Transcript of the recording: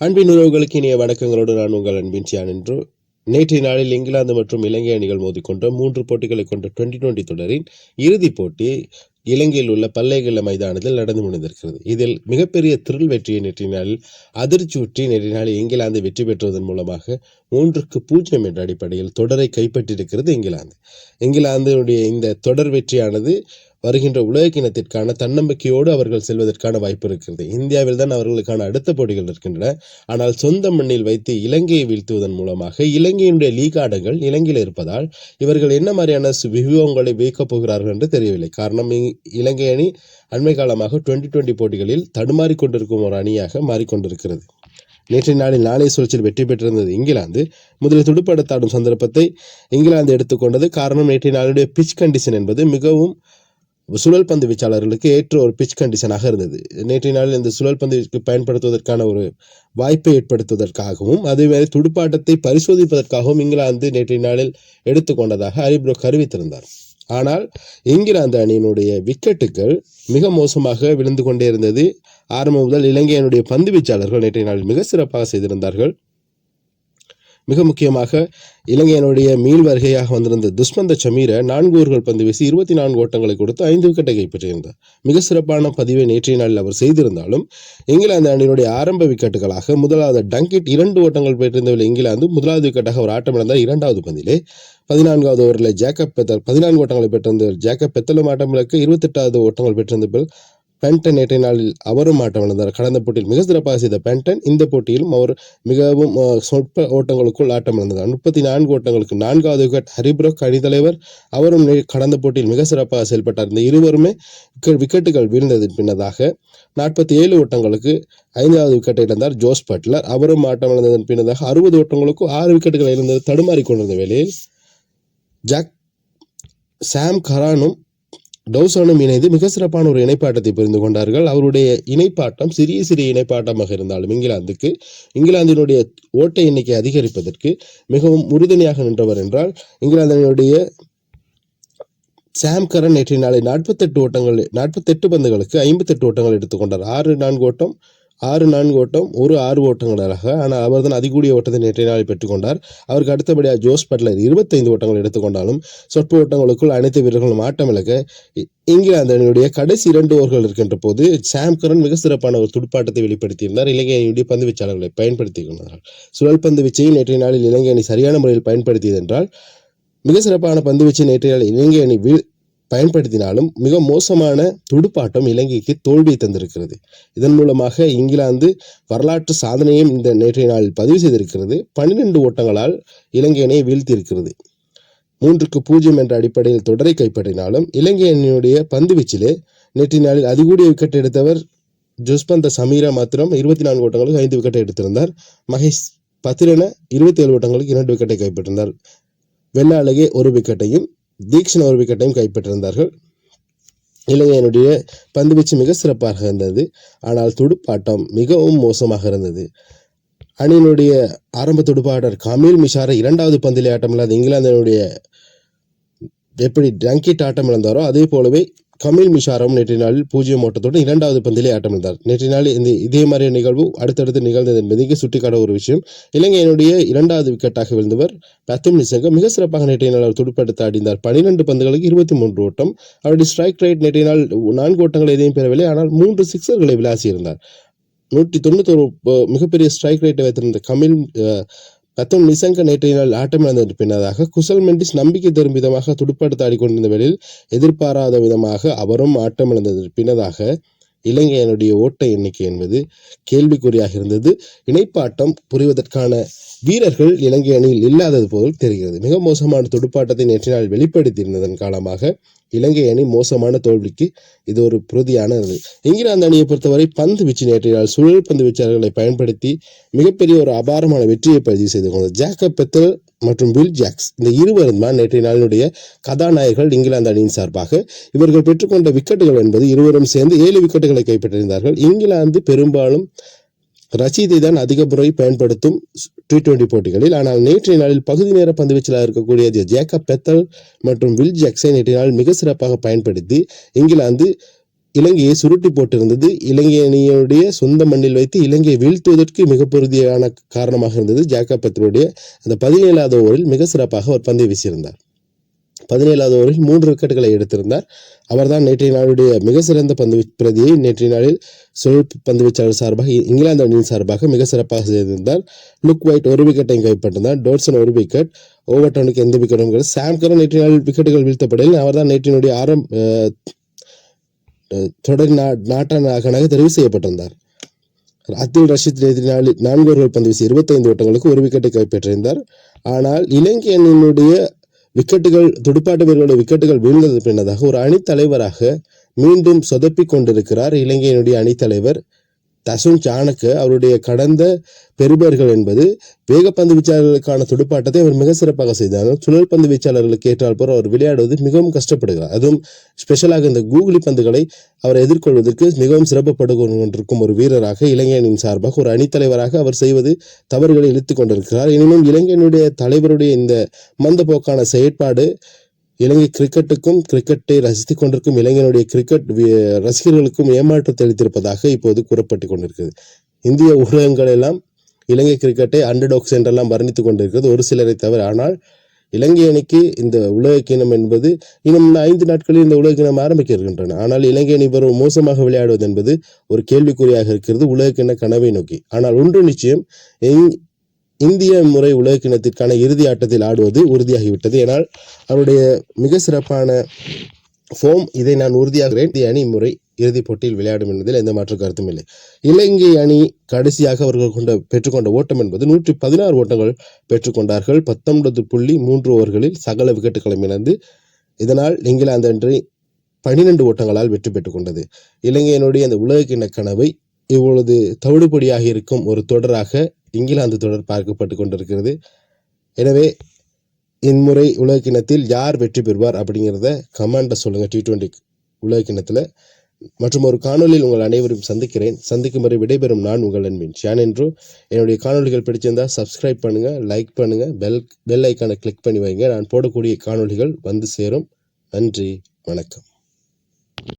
அன்பின் உறவுகளுக்கு இனிய வணக்கங்களோடு நான் உங்கள் அன்பின் சியான் என்று. நேற்றைய நாளில் இங்கிலாந்து மற்றும் இலங்கை அணிகள் மோதிக்கொண்ட மூன்று போட்டிகளை கொண்ட டுவெண்டி டுவெண்டி தொடரின் இறுதிப் போட்டி இலங்கையில் உள்ள பல்லைகள மைதானத்தில் நடந்து முடிந்திருக்கிறது. இதில் மிகப்பெரிய த்ரில் வெற்றியை நேற்றைய நாளில் அதிர்ச்சியூற்றி நேற்றைய நாளில் இங்கிலாந்து வெற்றி பெற்றுவதன் மூலமாக மூன்றுக்கு பூஜ்ஜியம் என்ற அடிப்படையில் தொடரை கைப்பற்றியிருக்கிறது இங்கிலாந்து. இங்கிலாந்தினுடைய இந்த தொடர் வெற்றியானது வருகின்ற உலகக்கிணத்திற்கான தன்னம்பிக்கையோடு அவர்கள் செல்வதற்கான வாய்ப்பு இருக்கிறது. இந்தியாவில் தான் அவர்களுக்கான அடுத்த போட்டிகள் இருக்கின்றன. ஆனால் சொந்த மண்ணில் வைத்து இலங்கையை வீழ்த்துவதன் மூலமாக இலங்கையினுடைய லீக் ஆட்டங்கள் இலங்கையில் இருப்பதால் இவர்கள் என்ன மாதிரியான சு- வியூகங்களை போகிறார்கள் என்று தெரியவில்லை. காரணம் இ- இலங்கை அணி அண்மை காலமாக டுவெண்டி டுவெண்டி போட்டிகளில் தடுமாறிக்கொண்டிருக்கும் ஒரு அணியாக மாறிக்கொண்டிருக்கிறது. நேற்றைய நாளில் நாணய சுழற்சியில் வெற்றி பெற்றிருந்தது இங்கிலாந்து. முதலில் துடுப்படுத்தாடும் சந்தர்ப்பத்தை இங்கிலாந்து எடுத்துக்கொண்டது காரணம் நேற்றைய நாளுடைய பிச் கண்டிஷன் என்பது மிகவும் சுழல் பந்து வீச்சாளர்களுக்கு ஏற்ற ஒரு பிச் கண்டிஷனாக இருந்தது. நேற்றைய நாளில் இந்த சுழல் பந்து பயன்படுத்துவதற்கான ஒரு வாய்ப்பை ஏற்படுத்துவதற்காகவும் அதேமாதிரி துடுப்பாட்டத்தை பரிசோதிப்பதற்காகவும் இங்கிலாந்து நேற்றைய நாளில் எடுத்துக்கொண்டதாக ஹரிப்ரோக் அறிவித்திருந்தார் ஆனால் இங்கிலாந்து அணியினுடைய விக்கெட்டுகள் மிக மோசமாக விழுந்து கொண்டே இருந்தது. ஆரம்பம் முதல் இலங்கையினுடைய பந்து வீச்சாளர்கள் நேற்றைய நாளில் மிக சிறப்பாக செய்திருந்தார்கள். மிக முக்கியமாக இலங்கையினுடைய மீள் வருகையாக வந்திருந்த துஷ்மந்த சமீர நான்கு ஓர்கள் பந்து வீசி இருபத்தி நான்கு ஓட்டங்களை கொடுத்து ஐந்து விக்கெட்டை கைப்பற்றியிருந்தார். மிக சிறப்பான பதிவை நேற்றைய நாளில் அவர் செய்திருந்தாலும் இங்கிலாந்து அணியினுடைய ஆரம்ப விக்கெட்டுகளாக முதலாவது டங்கிட் இரண்டு ஓட்டங்கள் பெற்றிருந்தவில் இங்கிலாந்து முதலாவது விக்கெட்டாக அவர் ஆட்டமிழந்தார் இரண்டாவது பந்திலே. பதினான்காவது ஓவரில் ஜேக்கப் பெத்தல் பதினான்கு ஓட்டங்களை பெற்றிருந்த ஜேக்கப் பெத்தலும் ஆட்டமிழக்க இருபத்தெட்டாவது ஓட்டங்கள் பெற்றிருந்த பில் பென்டன் நேற்றைய நாளில் அவரும் ஆட்டம் இழந்தார். கடந்த போட்டியில் மிக சிறப்பாக செய்த பென்டன் இந்த போட்டியிலும் அவர் மிகவும் சொற்ப ஓட்டங்களுக்குள் ஆட்டம் இழந்தார் முப்பத்தி நான்கு ஓட்டங்களுக்கு நான்காவது விக்கெட் ஹரிப்ரோக் அணித்தலைவர் அவரும் கடந்த போட்டியில் மிக சிறப்பாக செயல்பட்டார். இந்த இருவருமே விக்கெட்டுகள் வீழ்ந்ததன் பின்னதாக நாற்பத்தி ஏழு ஓட்டங்களுக்கு ஐந்தாவது விக்கெட்டை இழந்தார் ஜோஸ் பட்லர். அவரும் ஆட்டம் இழந்ததன் பின்னதாக அறுபது ஓட்டங்களுக்கும் ஆறு விக்கெட்டுகள் இழந்தது தடுமாறி கொண்டிருந்த வேளையில் ஜாக் சாம் கரானும் டவுசனும் இணைந்து மிக சிறப்பான ஒரு இணைப்பாட்டத்தை புரிந்து கொண்டார்கள். அவருடைய இணைப்பாட்டம் சிறிய சிறிய இணைப்பாட்டமாக இருந்தாலும் இங்கிலாந்துக்கு இங்கிலாந்தினுடைய ஓட்ட எண்ணிக்கை அதிகரிப்பதற்கு மிகவும் உறுதுணையாக நின்றவர் என்றால் இங்கிலாந்தினுடைய சாம் கரன் நேற்றைய நாளை நாற்பத்தெட்டு ஓட்டங்கள் நாற்பத்தெட்டு பந்துகளுக்கு ஐம்பத்தெட்டு ஓட்டங்கள் எடுத்துக்கொண்டார் ஆறு நான்கு ஓட்டம் ஆறு நான்கு ஓட்டம் ஒரு ஆறு ஓட்டங்களாக ஆனால் அவர் தான் அதிகூடிய ஓட்டத்தை நேற்றைய நாளில் பெற்றுக்கொண்டார். அவருக்கு அடுத்தபடியாக ஜோஸ் பட்லர் இருபத்தைந்து ஓட்டங்கள் எடுத்துக்கொண்டாலும் சொற்ப ஓட்டங்களுக்குள் அனைத்து வீரர்களும் ஆட்டமிழக்க இ- இங்கிலாந்து அணியுடைய கடைசி இரண்டு ஓவர்கள் இருக்கின்ற போது சாம் கரன் மிக சிறப்பான ஒரு துடுப்பாட்டத்தை வெளிப்படுத்தியிருந்தார். இலங்கை அணியுடைய பந்து வீச்சாளர்களை பயன்படுத்தி கொண்டார்கள் சுழல் பந்து வீச்சையும் நேற்றைய நாளில் இலங்கை அணி சரியான முறையில் பயன்படுத்தியது என்றால் மிக சிறப்பான பந்து வீச்சை நேற்றைய நாள் இலங்கை அணி பயன்படுத்தினாலும் மிக மோசமான துடுப்பாட்டம் இலங்கைக்கு தோல்வியை தந்திருக்கிறது. இதன் மூலமாக இங்கிலாந்து வரலாற்று சாதனையும் இந்த நேற்றைய நாளில் பதிவு செய்திருக்கிறது. பன்னிரண்டு ஓட்டங்களால் இலங்கை அணியை வீழ்த்தியிருக்கிறது. மூன்றுக்கு பூஜ்ஜியம் என்ற அடிப்படையில் தொடரை கைப்பற்றினாலும் இலங்கை அணியினுடைய பந்து வீச்சிலே நேற்றைய நாளில் அதிகூடிய விக்கெட் எடுத்தவர் ஜுஸ்பந்த சமீரா மாத்திரம் இருபத்தி நான்கு ஓட்டங்களுக்கு ஐந்து விக்கெட்டை எடுத்திருந்தார். மகேஷ் பத்திரன இருபத்தி ஏழு ஓட்டங்களுக்கு இரண்டு விக்கெட்டை கைப்பற்றினார். அழகே ஒரு விக்கெட்டையும் தீக்ஷன் ஒரு விக்கெட்டையும் கைப்பற்றிருந்தார்கள். இலங்கையினுடைய பந்துவீச்சு மிக சிறப்பாக இருந்தது. ஆனால் துடுப்பாட்டம் மிகவும் மோசமாக இருந்தது. அணியினுடைய ஆரம்ப துடுப்பாட்டர் கமில் மிஷாரை இரண்டாவது பந்திலே ஆட்டமில்லாத இங்கிலாந்தினுடைய எப்படி டங்கிட் ஆட்டம் இழந்தாரோ அதே போலவே கமில் மிஷாரம் நேற்றைய நாளில் பூஜ்ஜியம் ஓட்டத்துடன் இரண்டாவது பந்திலே ஆட்டமிழ்ந்தார் நேற்றைய நாள் இந்த இதே மாதிரியான நிகழ்வு அடுத்தடுத்து நிகழ்ந்தது என்பதை சுட்டிக்காட்ட ஒரு விஷயம். இலங்கையினுடைய இரண்டாவது விக்கெட்டாக விழுந்தவர் பத்தும் நிசங்க மிக சிறப்பாக நேற்றைய நாள் அவர் துடுப்படுத்த ஆடினார் பனிரெண்டு பந்துகளுக்கு இருபத்தி மூன்று ஓட்டம். அவருடைய ஸ்ட்ரைக் ரேட் நேற்றைய நாள் நான்கு ஓட்டங்கள் எதையும் பெறவில்லை. ஆனால் மூன்று சிக்ஸர்களை விளாசியிருந்தார். நூற்றி தொண்ணூத்தொரு மிகப்பெரிய ஸ்ட்ரைக் ரேட்டை வைத்திருந்த கமில் கத்தம் நிசங்க நேற்றைய நாள் ஆட்டமிழந்த பின்னதாக குசல் மெண்டிஸ் நம்பிக்கை தரும் விதமாக துடுப்படுத்த கொண்டிருந்த வேளையில் எதிர்பாராத விதமாக அவரும் ஆட்டமிழந்தது பின்னதாக இலங்கையனுடைய ஓட்ட எண்ணிக்கை என்பது கேள்விக்குறியாக இருந்தது. இணைப்பாட்டம் புரிவதற்கான வீரர்கள் இலங்கை அணியில் இல்லாதது போல் தெரிகிறது. மிக மோசமான துடுப்பாட்டத்தை நேற்று நாள் வெளிப்படுத்தியிருந்ததன் காரணமாக இலங்கை அணி மோசமான தோல்விக்கு இது ஒரு பிரதியான இங்கிலாந்து அணியை பொறுத்தவரை பந்து வீச்சு நேற்றைய நாள் சுழல் பந்து வீச்சாளர்களை பயன்படுத்தி மிகப்பெரிய ஒரு அபாரமான வெற்றியை பதிவு செய்து கொண்டது. ஜாக்கப் பெத்தல் மற்றும் வில் ஜாக்ஸ் இந்த இருவரும் தான் நேற்றைய நாளினுடைய கதாநாயகர்கள் இங்கிலாந்து அணியின் சார்பாக. இவர்கள் பெற்றுக்கொண்ட விக்கெட்டுகள் என்பது இருவரும் சேர்ந்து ஏழு விக்கெட்டுகளை கைப்பற்றியிருந்தார்கள். இங்கிலாந்து பெரும்பாலும் ரசீதை தான் அதிக முறை பயன்படுத்தும் டி டுவெண்டி போட்டிகளில். ஆனால் நேற்றைய நாளில் பகுதி நேர பந்துவீச்சலாக இருக்கக்கூடிய ஜேக்கப் பெத்தல் மற்றும் வில் ஜாக்ஸை நேற்றைய நாள் மிக சிறப்பாக பயன்படுத்தி இங்கிலாந்து இலங்கையை சுருட்டி போட்டிருந்தது. இலங்கை அணியுடைய சொந்த மண்ணில் வைத்து இலங்கையை வீழ்த்துவதற்கு மிக பொருதியான காரணமாக இருந்தது. ஜாக்கா பத்ருடைய அந்த பதினேழாவது ஓவரில் மிக சிறப்பாக அவர் பந்தை வீசியிருந்தார். பதினேழாவது ஓவரில் மூன்று விக்கெட்டுகளை எடுத்திருந்தார். அவர்தான் நேற்றைய நாளுடைய மிக சிறந்த பந்து பிரதியை நேற்றைய நாளில் சுழல் பந்து வீச்சாளர் சார்பாக இங்கிலாந்து அணியின் சார்பாக மிக சிறப்பாக செய்திருந்தார். லுக் ஒயிட் ஒரு விக்கெட்டையும் கைப்பற்றினார் டோட்சன் ஒரு விக்கெட். ஓவர்டனுக்கு எந்த விக்கெட்டும் கிடையாது சாம் கரன் நேற்றைய நாள் விக்கெட்டுகள் வீழ்த்தப்படையில் அவர்தான் நேற்றினுடைய ஆரம் தொடர் நா- நாட்டாளனாக தெரிவு செய்யப்பட்டிருந்தார். அத்தில் ரஷீத் நேற்று நான்கு ஓவர்கள் பந்து வீசி இருபத்தைந்து ஓட்டங்களுக்கு ஒரு விக்கெட்டை கைப்பற்றியிருந்தார். ஆனால் இலங்கை அணியினுடைய விக்கெட்டுகள் துடுப்பாட்ட வீரர்களுடைய விக்கெட்டுகள் வீழ்ந்தது பின்னதாக ஒரு அணித்தலைவராக மீண்டும் சொதப்பிக் கொண்டிருக்கிறார் இலங்கையினுடைய அணித்தலைவர் தசுன் சாணக்க அவருடைய கடந்த பெறுபர்கள் என்பது வேகப்பந்து வீச்சாளர்களுக்கான துடுப்பாட்டத்தை அவர் மிக சிறப்பாக செய்தார். சுழல் பந்து வீச்சாளர்களுக்கு ஏற்றால் போற அவர் விளையாடுவது மிகவும் கஷ்டப்படுகிறார். அதுவும் ஸ்பெஷலாக இந்த கூகுளி பந்துகளை அவர் எதிர்கொள்வதற்கு மிகவும் சிறப்புப்பட்டு ஒரு வீரராக இளைஞனின் சார்பாக ஒரு அணித்தலைவராக அவர் செய்வது தவறுகளை இழுத்து கொண்டிருக்கிறார். எனினும் இளைஞனுடைய தலைவருடைய இந்த மந்தப்போக்கான செயற்பாடு இலங்கை கிரிக்கெட்டுக்கும் கிரிக்கெட்டை ரசித்துக் கொண்டிருக்கும் இளைஞனுடைய கிரிக்கெட் ரசிகர்களுக்கும் ஏமாற்றத்தை அளித்திருப்பதாக இப்போது கூறப்பட்டு கொண்டிருக்கிறது. இந்திய ஊடகங்கள் எல்லாம் இலங்கை கிரிக்கெட்டை அண்டர்டாக்ஸ் என்றெல்லாம் வர்ணித்துக் கொண்டிருக்கிறது. ஒரு சிலரை தவிர ஆனால் இலங்கை அணிக்கு இந்த உலக கிணம் என்பது இன்னும் ஐந்து நாட்களில் இந்த உலக கிணம் ஆரம்பிக்க இருக்கின்றன. ஆனால் இலங்கை அணி வரும் மோசமாக விளையாடுவது என்பது ஒரு கேள்விக்குறியாக இருக்கிறது உலக கிண கனவை நோக்கி. ஆனால் ஒன்று நிச்சயம் இந்திய முறை உலக கிணத்திற்கான இறுதி ஆட்டத்தில் ஆடுவது உறுதியாகிவிட்டது. ஏனால் அவருடைய மிக சிறப்பான ஃபோம் இதை நான் உறுதியாகிறேன் இந்திய அணி முறை இறுதிப் போட்டியில் விளையாடும் என்பதில் எந்த மாற்று கருத்தும் இல்லை. இலங்கை அணி கடைசியாக அவர்கள் கொண்ட பெற்றுக்கொண்ட ஓட்டம் என்பது நூற்றி பதினாறு ஓட்டங்கள் பெற்றுக்கொண்டார்கள். பத்தொன்பது புள்ளி மூன்று ஓவர்களில் சகல விக்கெட்டுகளும் இழந்து இதனால் இங்கிலாந்து அன்றி பனிரெண்டு ஓட்டங்களால் வெற்றி பெற்றுக் கொண்டது. இலங்கையினுடைய அந்த உலகக்கிண்ண கனவை இவ்வளவு தவிடுபடியாக இருக்கும் ஒரு தொடராக இங்கிலாந்து தொடர் பார்க்கப்பட்டு கொண்டிருக்கிறது. எனவே இம்முறை உலகக்கிணத்தில் யார் வெற்றி பெறுவார் அப்படிங்கிறத கமெண்ட்டை சொல்லுங்கள் டி டுவெண்ட்டி உலகக்கிண்ணத்தில் மற்றும் ஒரு காணொலியில் உங்கள் அனைவரும் சந்திக்கிறேன். சந்திக்கும் வரை விடைபெறும் நான் உங்கள் அன்பின் ஷான் என்றும் என்னுடைய காணொலிகள் பிடிச்சிருந்தால் சப்ஸ்கிரைப் பண்ணுங்கள் லைக் பண்ணுங்கள் பெல் பெல் ஐக்கானை கிளிக் பண்ணி வைங்க. நான் போடக்கூடிய காணொலிகள் வந்து சேரும். நன்றி வணக்கம்.